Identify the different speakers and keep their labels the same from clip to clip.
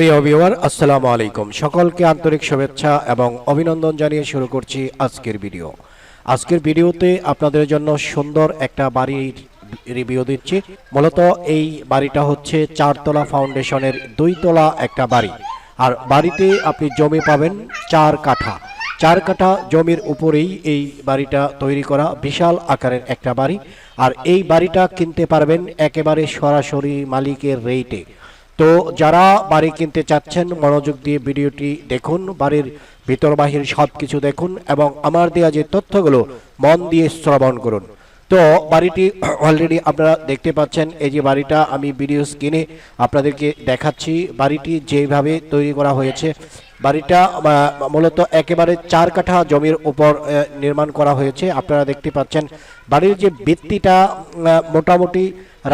Speaker 1: প্রিয় ভিউয়ার আসসালামু আলাইকুম। সকলকে আন্তরিক শুভেচ্ছা এবং অভিনন্দন জানিয়ে শুরু করছি আজকের ভিডিও আজকের ভিডিওতে আপনাদের জন্য সুন্দর একটা বাড়ির রিভিউ দিচ্ছি। মূলত এই বাড়িটা হচ্ছে চারতলা ফাউন্ডেশনের দুইতলা একটা বাড়ি। আর বাড়িতে আপনি জমি পাবেন চার কাঠা। চার কাঠা জমির উপরেই এই বাড়িটা তৈরি করা বিশাল আকারের একটা বাড়ি। আর এই বাড়িটা কিনতে পারবেন একেবারে সরাসরি মালিকের রেটে তো যারা বাড়ি কিনতে চাচ্ছেন, মনোযোগ দিয়ে ভিডিওটি দেখুন, বাড়ির ভিতর বাহির সব কিছু দেখুন এবং আমার দেওয়া যে তথ্যগুলো, মন দিয়ে শ্রবণ করুন। তো বাড়িটি অলরেডি আপনারা দেখতে পাচ্ছেন, এই যে বাড়িটা আমি ভিডিও স্ক্রিনে আপনাদেরকে দেখাচ্ছি। বাড়িটি যেভাবে তৈরি করা হয়েছে, বাড়িটা মূলত একেবারে চার কাঠা জমির উপর নির্মাণ করা হয়েছে। আপনারা দেখতে পাচ্ছেন, বাড়ির যে ভিত্তিটা মোটামুটি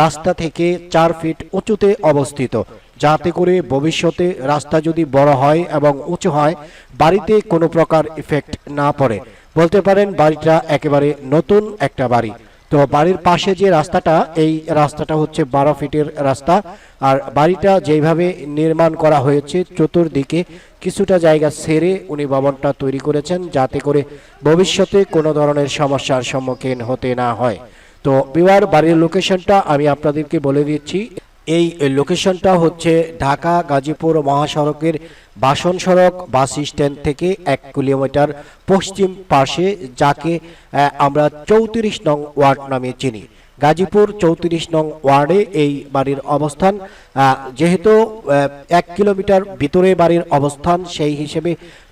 Speaker 1: রাস্তা থেকে চার ফিট উঁচুতে অবস্থিত। যাতে করে ভবিষ্যতে রাস্তা যদি বড় হয় এবং উঁচু হয়, বাড়িতে কোনো প্রকার ইফেক্ট না পড়ে। বলতে পারেন বাড়িটা একেবারে নতুন একটা বাড়ি। তো বাড়ির পাশে যে রাস্তাটা, এই রাস্তাটা হচ্ছে বারো ফিটের রাস্তা। আর বাড়িটা যেভাবে নির্মাণ করা হয়েছে, চতুর্দিকে কিছুটা জায়গা সেরে উনি ভবনটা তৈরি করেছেন, যাতে করে ভবিষ্যতে কোনো ধরনের সমস্যার সম্মুখীন হতে না হয়। তো বিবার বাড়ির লোকেশনটা আমি আপনাদেরকে বলে দিচ্ছি। এই লোকেশনটা হচ্ছে ঢাকা গাজীপুর মহাসড়কের বাসন সড়ক বাস স্ট্যান্ড থেকে এক কিলোমিটার পশ্চিম পাশে, যাকে আমরা চৌত্রিশ নং ওয়ার্ড নামে চিনি। গাজীপুর চৌত্রিশ নং ওয়ার্ডে এই বাড়ির অবস্থান যেহেতু এক কিলোমিটার ভিতরে বাড়ির অবস্থান, সেই হিসেবে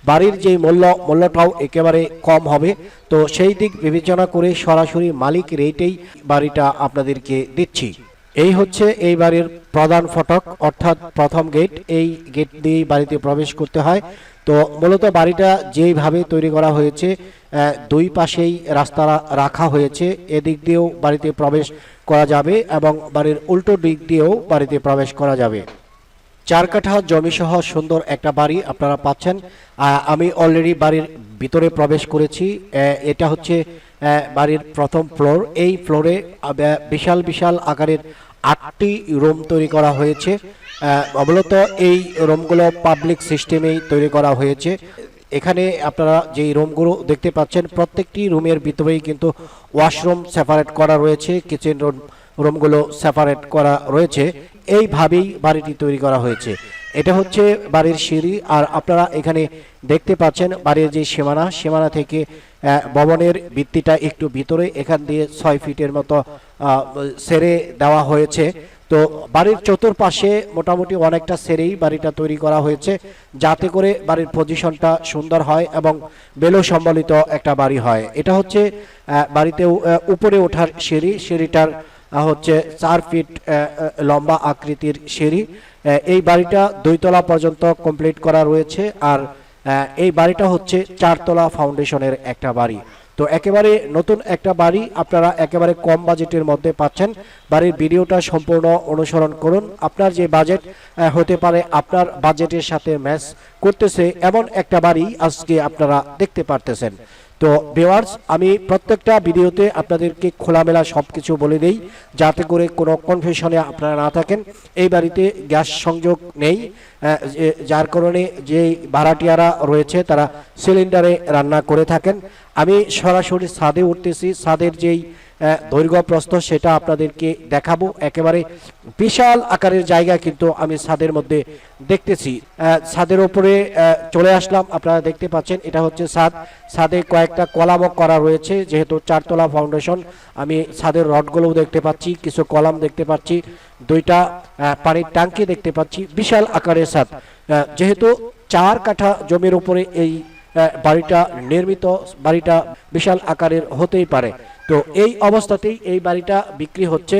Speaker 1: বাড়ির যে মূল্য, মূল্যটাও একেবারে কম হবে। তো সেই দিক বিবেচনা করে সরাসরি মালিক রেটেই বাড়িটা আপনাদেরকে দিচ্ছি। এই হচ্ছে এই বাড়ির প্রধান ফটক, অর্থাৎ প্রথম গেট এই গেট দিয়েই বাড়িতে প্রবেশ করতে হয়। তো মূলত বাড়িটা যেইভাবে তৈরি করা হয়েছে দুই পাশেই রাস্তা রাখা হয়েছে। এদিক দিয়েও বাড়িতে প্রবেশ করা যাবে এবং বাড়ির উল্টো দিক দিয়েও বাড়িতে প্রবেশ করা যাবে। চার কাঠা জমি সহ সুন্দর একটা বাড়ি আপনারা পাচ্ছেন। আমি অলরেডি বাড়ির ভিতরে প্রবেশ করেছি। এটা হচ্ছে বাড়ির প্রথম ফ্লোর। এই ফ্লোরে বিশাল বিশাল আকারের আটটি রুম তৈরি করা হয়েছে। মূলত এই রুমগুলো পাবলিক সিস্টেমেই তৈরি করা হয়েছে। এখানে আপনারা যেই রুমগুলো দেখতে পাচ্ছেন, প্রত্যেকটি রুমের ভিতরেই কিন্তু ওয়াশরুম সেপারেট করা রয়েছে, কিচেন রুম, রুমগুলো সেপারেট করা রয়েছে। এইভাবেই বাড়িটি তৈরি করা হয়েছে। এটা হচ্ছে বাড়ির সিঁড়ি, আর আপনারা এখানে দেখতে পাচ্ছেন বাড়ির যে সীমানা সীমানা থেকে ভবনের ভিত্তিটা একটু ভিতরে, এখান দিয়ে ছয় ফিটের মতো সেরে দেওয়া হয়েছে। তো বাড়ির চতুর্পাশে মোটামুটি অনেকটা সেরেই বাড়িটা তৈরি করা হয়েছে, যাতে করে বাড়ির পজিশনটা সুন্দর হয় এবং বেলো সম্বলিত একটা বাড়ি হয়। এটা হচ্ছে বাড়িতে উপরে ওঠার সিঁড়ি, সিঁড়িটার হচ্ছে চার ফিট লম্বা আকৃতির সিঁড়ি। এই বাড়িটা দুইতলা পর্যন্ত কমপ্লিট করা রয়েছে আর এই বাড়িটা হচ্ছে চারতলা ফাউন্ডেশনের একটা বাড়ি। তো একেবারে নতুন একটা বাড়ি, আপনারা একেবারে কম বাজেটের মধ্যে পাচ্ছেন। বাড়ির ভিডিওটা সম্পূর্ণ অনুসরণ করুন। আপনার যে বাজেট হতে পারে আপনার বাজেটের সাথে ম্যাচ করতেছে, এমন একটা বাড়ি আজকে আপনারা দেখতে পারতেছেন। তো ভিওয়ার্স আমি প্রত্যেকটা ভিডিওতে আপনাদেরকে খোলামেলা সব কিছু বলে দেই, যাতে করে কোনো কনফিউশনে আপনারা না থাকেন। এই বাড়িতে গ্যাস সংযোগ নেই যার কারণে যে ভাড়াটিয়ারা রয়েছে, তারা সিলিন্ডারে রান্না করে থাকেন। আমি সরাসরি ছাদে উঠতেছি, ছাদের যেই দৈর্ঘ্য প্রস্থ সেটা আপনাদেরকে দেখাবো। একেবারে বিশাল আকারের জায়গা কিন্তু আমি ছাদের মধ্যে দেখতেছি। ছাদের আহ, চলে আসলাম। আপনারা দেখতে পাচ্ছেন এটা হচ্ছে ছাদ। ছাদে কয়েকটা কলামও করা রয়েছে যেহেতু চারতলা ফাউন্ডেশন। আমি ছাদের রডগুলোও দেখতে পাচ্ছি কিছু কলাম দেখতে পাচ্ছি দুইটা পানির ট্যাঙ্কি দেখতে পাচ্ছি। বিশাল আকারের ছাদ। যেহেতু চার কাঠা জমির উপরে এই বাড়িটা নির্মিত, বাড়িটা বিশাল আকারের হতেই পারে। তো এই অবস্থাতেই এই বাড়িটা বিক্রি হচ্ছে।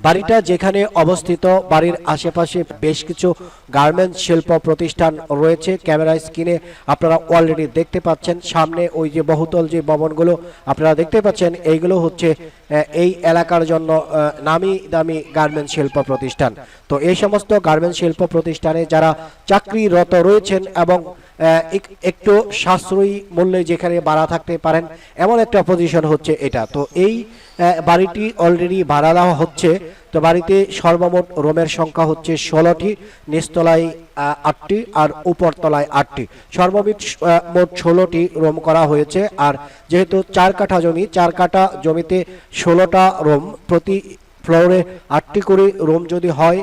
Speaker 1: বাড়িটা যেখানে অবস্থিত, বাড়ির আশেপাশে বেশ কিছু গার্মেন্টস শিল্প প্রতিষ্ঠান রয়েছে। ক্যামেরা স্ক্রিনে আপনারা অলরেডি দেখতে পাচ্ছেন। সামনে ওই যে বহুতল যে ভবনগুলো, আপনারা দেখতে পাচ্ছেন, এইগুলো হচ্ছে এই এলাকার জন্য নামি দামি গার্মেন্টস শিল্প প্রতিষ্ঠান। তো এই সমস্ত গার্মেন্টস শিল্প প্রতিষ্ঠানে যারা চাকরিরত রয়েছেন এবং একটু সাশ্রয়ী মূল্যে যেখানে ভাড়া থাকতে পারেন এমন একটা পজিশন হচ্ছে এটা। তো এই বাড়িটি অলরেডি ভাড়া দেওয়া হচ্ছে। তো বাড়িতে সর্বমোট রোমের সংখ্যা হচ্ছে ষোলোটি নিচতলায় আটটি আর উপরতলায় আটটি। সর্বমোট আহ, মোট ষোলোটি রোম করা হয়েছে। আর যেহেতু চার কাঠা জমি চার কাঠা জমিতে ষোলোটা রোম প্রতি ফ্লোরে আটটি করে রুম যদি হয়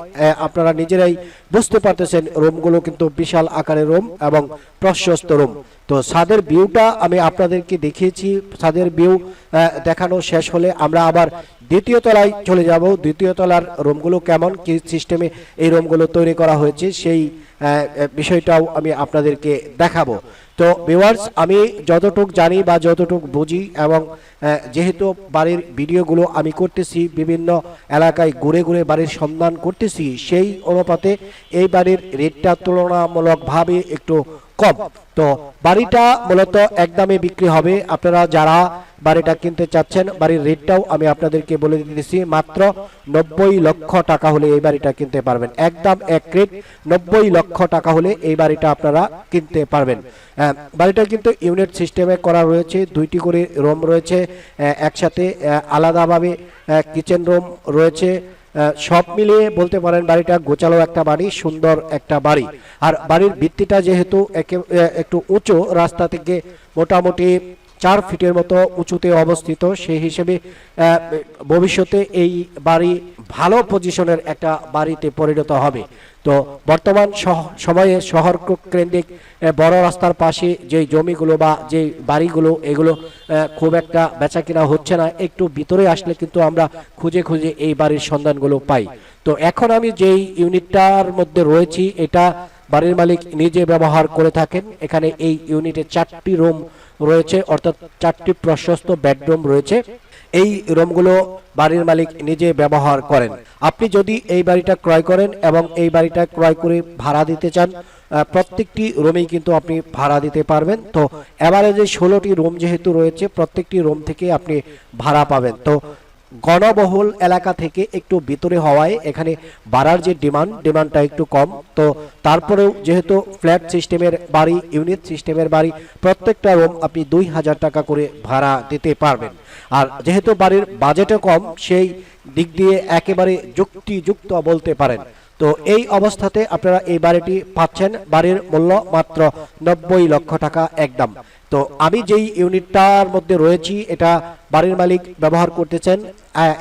Speaker 1: আপনারা নিজেরাই বুঝতে পারতেছেন রোমগুলো কিন্তু বিশাল আকারের রোম এবং প্রশস্ত রোম। তো ছাদের ভিউটা আমি আপনাদেরকে দেখিয়েছি, ছাদের ভিউ দেখানো শেষ হলে আমরা আবার দ্বিতীয় তলায় চলে যাব। দ্বিতীয় তলার রুমগুলো কেমন? কি সিস্টেমে এই রুমগুলো তৈরি করা হয়েছে? সেই বিষয়টাও আমি আপনাদেরকে দেখাবো। তো ভিউয়ার্স আমি যতটুক জানি বা যতটুক বুঝি এবং যেহেতু বাড়ির ভিডিওগুলো আমি করতেছি, বিভিন্ন এলাকায় ঘুরে ঘুরে বাড়ির সন্ধান করতেছি, সেই অনুপাতে এই বাড়ির রেটটা তুলনামূলকভাবে একটু কম। তো বাড়িটা মূলত একদমে বিক্রি হবে। আপনারা যারা বাড়িটা কিনতে চাচ্ছেন, বাড়ির রেটটাও আমি আপনাদেরকে বলে দিতেছি, মাত্র নব্বই লক্ষ টাকা হলে এই বাড়িটা কিনতে পারবেন। একদম এক রেট নব্বই লক্ষ টাকা হলে এই বাড়িটা আপনারা কিনতে পারবেন। বাড়িটা কিন্তু ইউনিট সিস্টেমে করা রয়েছে, দুইটি করে রুম রয়েছে একসাথে আলাদাভাবে কিচেন রুম রয়েছে। সব মিলিয়ে বলতে পারেন বাড়িটা গোচালো একটা বাড়ি, সুন্দর একটা বাড়ি। আর বাড়ির ভিত্তিটা যেহেতু একে- একটু উঁচু, রাস্তা থেকে মোটামুটি চার ফিটের মতো উঁচুতে অবস্থিত, সেই হিসেবে ভবিষ্যতে এই বাড়ি ভালো পজিশনের একটা বাড়িতে পরিণত হবে। তো বর্তমান সময়ে শহর কেন্দ্রিক বড় রাস্তার পাশে যে জমিগুলো বা যে বাড়িগুলো, এগুলো খুব একটা বেচা কিনা হচ্ছে না। একটু ভিতরে আসলে কিন্তু আমরা খুঁজে খুঁজে এই বাড়ির সন্ধানগুলো পাই। তো এখন আমি যেই ইউনিটটার মধ্যে রয়েছি, এটা বাড়ির মালিক নিজে ব্যবহার করে থাকেন। এখানে এই ইউনিটে চারটি রুম রয়েছে, অর্থাৎ চারটি প্রশস্ত বেডরুম রয়েছে। এই রুমগুলো বাড়ির মালিক নিজে ব্যবহার করেন। আপনি যদি এই বাড়িটা ক্রয় করেন এবং এই বাড়িটা ক্রয় করে ভাড়া দিতে চান প্রত্যেকটি রুমেই কিন্তু আপনি ভাড়া দিতে পারবেন। তো যে ষোলোটি রুম যেহেতু রয়েছে, প্রত্যেকটি রুম থেকে আপনি ভাড়া পাবেন। তো গণবহুল এলাকা থেকে একটু ভিতরে হওয়ায় এখানে বাড়ার যে ডিমান্ড, ডিমান্ডটা একটু কম। তো তারপরেও যেহেতু ফ্ল্যাট সিস্টেমের বাড়ি, ইউনিট সিস্টেমের বাড়ি, প্রত্যেকটা রুম আপনি দুই হাজার টাকা করে ভাড়া দিতে পারবেন। আর যেহেতু বাড়ির বাজেটও কম, সেই দিক দিয়ে একেবারে যুক্তিযুক্ত বলতে পারেন। তো এই অবস্থাতে আপনারা এই বাড়িটি পাচ্ছেন। বাড়ির মূল্য মাত্র নব্বই লক্ষ টাকা একদম। তো আমি যেই ইউনিটটার মধ্যে রয়েছি, এটা বাড়ির মালিক ব্যবহার করতেছেন।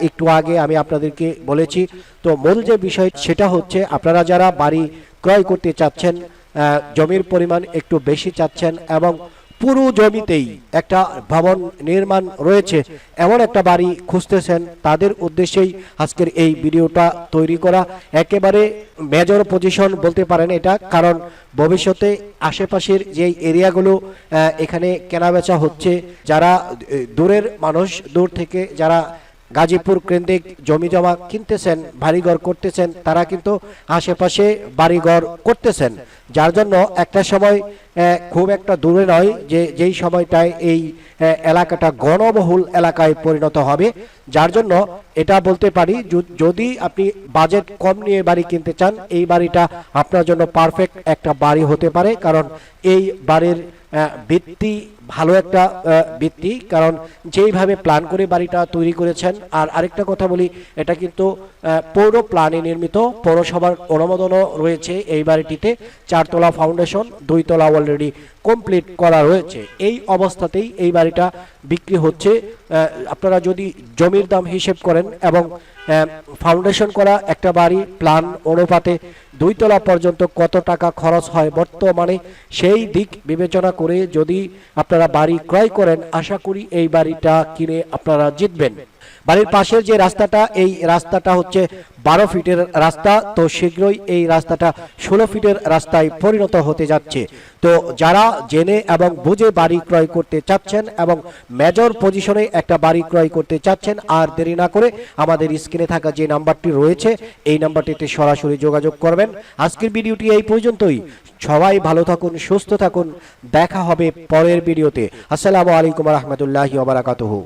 Speaker 1: একটু আগে আমি আপনাদেরকে বলেছি, তো মূল যে বিষয় সেটা হচ্ছে, আপনারা যারা বাড়ি ক্রয় করতে চাচ্ছেন জমির পরিমাণ একটু বেশি চাচ্ছেন এবং পুরো জমিতেই একটা ভবন নির্মাণ রয়েছে। এমন একটা বাড়ি খুঁজতেছেন। তাদের উদ্দেশ্যেই আজকের এই ভিডিওটা তৈরি করা। একেবারে মেজর পজিশন বলতে পারেন এটা। কারণ ভবিষ্যতে আশেপাশের যেই এরিয়াগুলো এখানে কেনাবেচা হচ্ছে, যারা দূরের মানুষ, দূর থেকে যারা গাজীপুর কেন্দ্রিক জমি জমা কিনতেছেন, বাড়িঘর করতেছেন, তারা কিন্তু আশেপাশে বাড়িঘর করতেছেন। যার জন্য একটা সময় খুব একটা দূরে নয় যে যেই সময়টায় এই এলাকাটা গণবহুল এলাকায় পরিণত হবে। যার জন্য এটা বলতে পারি যদি আপনি বাজেট কম নিয়ে বাড়ি কিনতে চান, এই বাড়িটা আপনার জন্য পারফেক্ট একটা বাড়ি হতে পারে। কারণ এই বাড়ির ভিত্তি ভালো একটা ভিত্তি। কারণ যেইভাবে প্ল্যান করে বাড়িটা তৈরি করেছেন, আর আরেকটা কথা বলি, এটা কিন্তু পৌর প্ল্যানে নির্মিত, পৌরসভার অনুমোদনও রয়েছে এই বাড়িটিতে। চারতলা ফাউন্ডেশন দুইতলা অলরেডি কমপ্লিট করা রয়েছে। এই অবস্থাতেই এই বাড়িটা বিক্রি হচ্ছে। আপনারা যদি জমির দাম হিসেব করেন এবং ফাউন্ডেশন করা একটা বাড়ি প্ল্যান অনুপাতে দুইতলা পর্যন্ত কত টাকা খরচ হয় বর্তমানে, সেই দিক বিবেচনা করে যদি আপনারা বাড়ি ক্রয় করেন আশা করি এই বাড়িটা কিনে আপনারা জিতবেন। বাড়ির পাশের যে রাস্তাটা, এই রাস্তাটা হচ্ছে বারো ফিটের রাস্তা। তো শীঘ্রই এই রাস্তাটা ষোলো ফিটের রাস্তায় পরিণত হতে যাচ্ছে। তো যারা জেনে এবং বুঝে বাড়ি ক্রয় করতে চাচ্ছেন এবং মেজর পজিশনে একটা বাড়ি ক্রয় করতে চাচ্ছেন, আর দেরি না করে আমাদের স্ক্রিনে থাকা যে নাম্বারটি রয়েছে, এই নাম্বারটিতে সরাসরি যোগাযোগ করবেন। আজকের ভিডিওটি এই পর্যন্তই। সবাই ভালো থাকুন, সুস্থ থাকুন। দেখা হবে পরের ভিডিওতে। আসসালামু আলাইকুম রহমতুল্লাহি ওবরাকাতুহু